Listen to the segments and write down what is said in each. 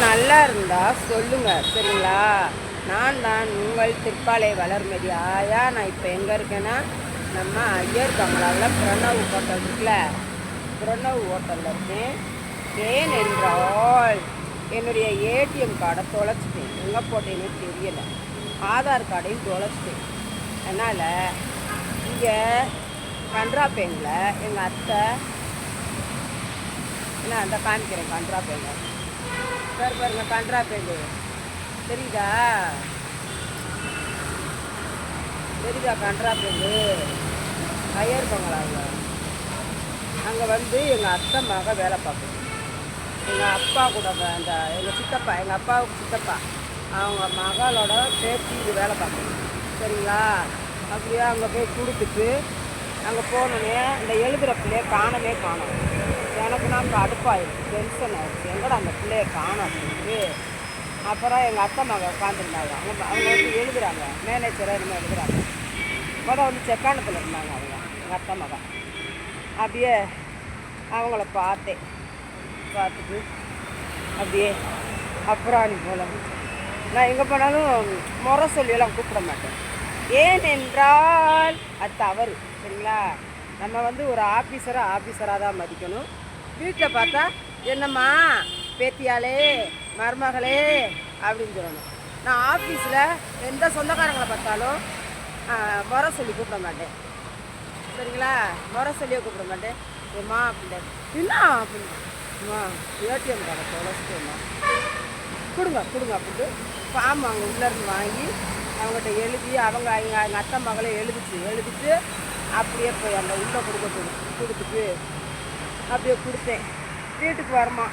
நல்லா இருந்தா சொல்லுங்க சரிங்களா? நான் தான் உங்கள் திருப்பாலை வளர்மதி. ஆயா நான் இப்போ எங்கே இருக்கேன்னா நம்ம ஐயர் பங்களாவில் பிரணவ் ஹோட்டல் இருக்குல்ல? பிரணவ் ஹோட்டலில் இருக்கேன். ஏன் என்றால் என்னுடைய ஏடிஎம் கார்டை தொலைச்சிட்டேன். எங்கே போட்டேன்னு தெரியலை. ஆதார் கார்டையும் தொலைச்சிட்டேன். அதனால் இங்கே பேங்கில் எங்கள் அத்தை நான் அந்த காமிக்கிறேன் கன்றாப்பேங்க சார் பாருங்க கன்றாப்பேங்கு தெரியுதா? தெரியுதா கன்றாப்பேங்கு ஐயர் பங்களாவில். அங்கே வந்து எங்கள் அத்தை மக வேலை பார்க்குது. எங்கள் அப்பா கூட அந்த எங்கள் சித்தப்பா எங்கள் அப்பாவுக்கு சித்தப்பா. அவங்க மகளோட சேர்த்து இது வேலை பார்க்குது. சரிங்களா? அப்படியே அங்கே போய் கொடுத்துட்டு அங்கே போனோடனே இந்த எழுதுகிற பிள்ளைய காணவே காணோம். எனக்கு நான் கடுப்பாயிடுச்சு டென்ஷன் ஆயிடுச்சு. எங்கடா அந்த பிள்ளைய காணும்? அப்படின்ட்டு அப்புறம் எங்கள் அத்தை மகள் உட்காந்துருந்தாங்க அவங்க அவங்க வந்து எழுதுகிறாங்க மேனேஜராக என்னமோ எழுதுகிறாங்க முதல் வந்து செக்கானத்தில் இருந்தாங்க அவங்க. எங்கள் அத்தை மகன் அப்படியே அவங்கள பார்த்தேன். பார்த்துட்டு அப்படியே அப்புறம் போல நான் எங்கே போனாலும் முறை சொல்லியெல்லாம் கூப்பிட மாட்டேன். ஏன் என்றால் அது தவறு சரிங்களா? நம்ம வந்து ஒரு ஆஃபீஸரை ஆஃபீஸராக தான் மதிக்கணும். வீட்டில் பார்த்தா என்னம்மா பேத்தியாளே மருமகளே அப்படின்னு சொல்லணும். நான் ஆஃபீஸில் எந்த சொந்தக்காரங்களை பார்த்தாலும் முறை சொல்லி கூப்பிட மாட்டேன். சரிங்களா? முறை சொல்லியே கூப்பிட மாட்டேன். ஏம்மா அப்படின்ட்டு என்ன? அப்படின்னு ஏடிஎம் கார்டை தொலைச்சிட்டேம்மா. கொடுங்க கொடுங்க அப்படின்ட்டு ஃபார்ம் அவங்க உள்ளேருந்து வாங்கி அவங்ககிட்ட எழுதி அவங்க எங்கள் எங்கள் அத்தை மகளை எழுதிச்சு எழுதிட்டு அப்படியே போய் அந்த உள்ளே கொடுக்க கொடுத்துட்டு அப்படியே கொடுத்தேன். வீட்டுக்கு வரமா.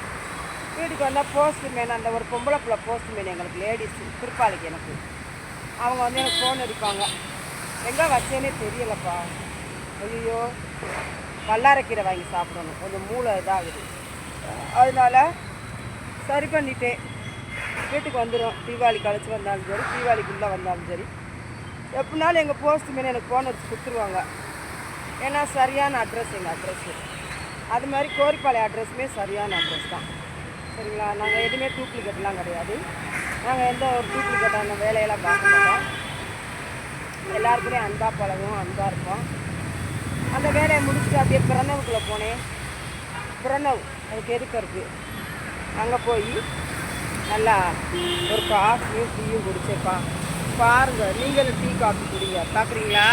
வீட்டுக்கு வந்தால் போஸ்ட்மேன் அந்த ஒரு பொம்பளை பிள்ளை போஸ்ட்மேன் எங்களுக்கு லேடிஸ் திருப்பாளிக்கு எனக்கு. அவங்க வந்து எனக்கு ஃபோன் அடிப்பாங்க. எங்கே வச்சேனே தெரியலப்பா. ஐயோ வல்லாரக்கீரை வாங்கி சாப்பிடணும். கொஞ்சம் மூளை இதாகுது. அதனால சரி பண்ணிட்டேன். வீட்டுக்கு வந்துடும் தீபாவளி கழிச்சு வந்தாலும் சரி தீபாவளிக்குள்ளே வந்தாலும் சரி. எப்படினாலும் எங்கள் போஸ்ட்மேன் எனக்கு ஃபோன் அடிச்சு கொடுத்துருவாங்க. ஏன்னா சரியான அட்ரஸ் எங்கள் அட்ரஸ்ஸு அது மாதிரி கோரிப்பாளைய அட்ரஸுமே சரியான அட்ரஸ் தான். சரிங்களா? நாங்கள் எதுவுமே டூப்ளிகேட்லாம் கிடையாது. நாங்கள் எந்த ஒரு டூப்ளிகேட்டான வேலையெல்லாம் பார்க்க மாட்டோம். எல்லாருக்குமே அன்பாக பழகும் அன்பாக இருப்போம். அந்த வேலையை முடிச்சுட்டு அப்படியே பிரணவுக்குள்ளே போனேன். பிரணவ் அதுக்கு எதுக்கு இருக்குது அங்கே போய் நல்லா ஒரு காஃபியும் டீயும் குடிச்சேப்பா. பாருங்கள் நீங்களும் டீ காஃபி குடிங்க. பார்க்குறீங்களா?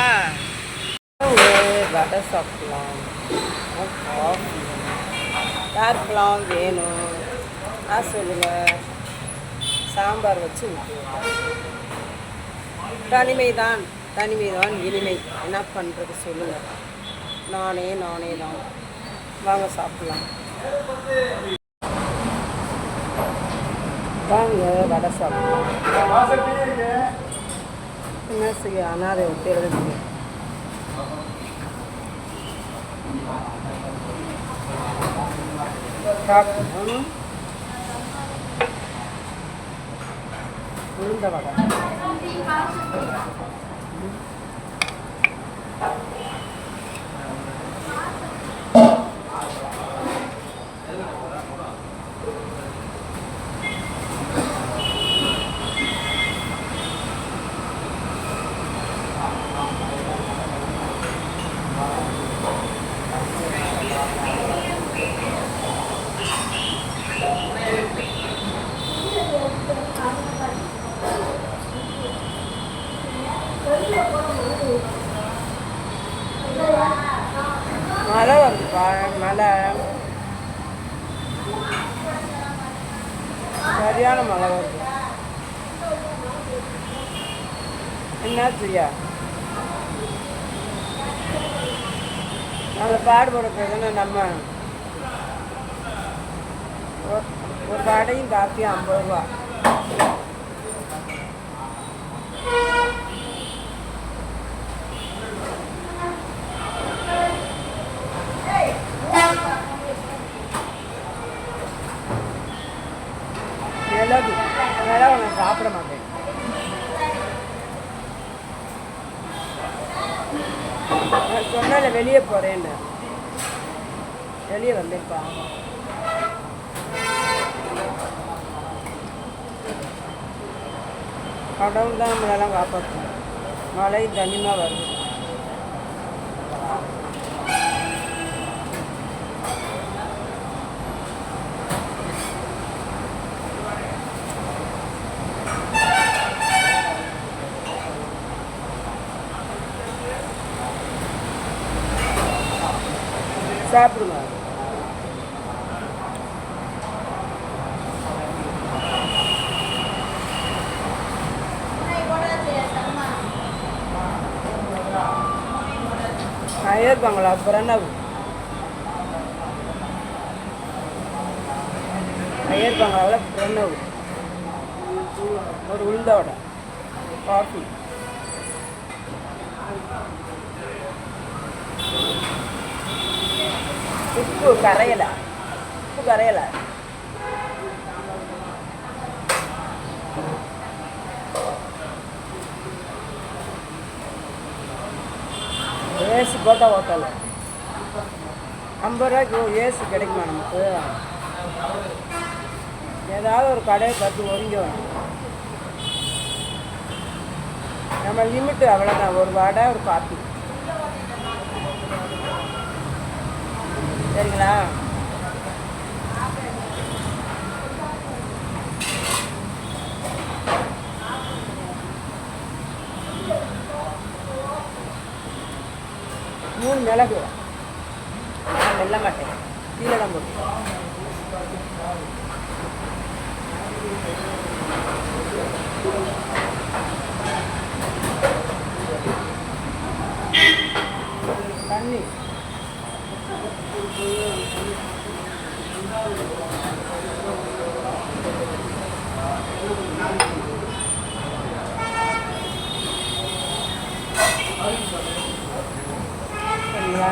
வடை சாப்பிடலாம் காஃபி யாருக்கெல்லாம் வேணும். ஆ சொல்லுங்கள் சாம்பார் வச்சு தனிமை தான் தனிமை தான் இனிமை என்ன பண்ணுறது சொல்லுங்கள் நானே நானே தான் வாங்க சாப்பிட்லாம். வாங்க வடை சாப்பிடலாம். என்ன செய்ய? அனாதை விட்டு எழுதுங்க. சாப்பிடணும் உளுந்த வடை மழை வருதுப்பா மழை. சரியான மழை வருது. என்ன என்னாச்சுயா நாங்கள் பாடுபட போதுன்னா நம்ம ஒரு- ஒரு வடையும் காப்பியும் ஐம்பது ரூபா. சாப்பிட மாட்டேன். நான் சொன்னேன் வெளியே போகிறேன்னு வெளியே வந்திருப்பா கடவுள் தான் நம்மளெல்லாம் காப்பாற்றணும் மழை தனிமாக வருது. சாப்பிடுங்க இருப்பாங்களா பங்களா பிரணவ் இருப்பாங்களா பங்களாவில் பிரணவ் ஒரு உளுந்தோட காஃபி. உப்பு கரையலை. உப்பு கரையலை. ஏசி போட்டால் ஓட்டலை. ஐம்பது ரூபாய்க்கு ஏசி கிடைக்குமா நமக்கு? ஏதாவது ஒரு கடையை பார்த்து ஒதுங்கி நம்ம லிமிட்டு அவ்வளோதான் ஒரு வடை ஒரு பார்த்து சரிங்களா? மூணு மிளகு. நான் மெல்ல மாட்டேன். கீழே தான் போட்டு. தண்ணி. சரிங்களா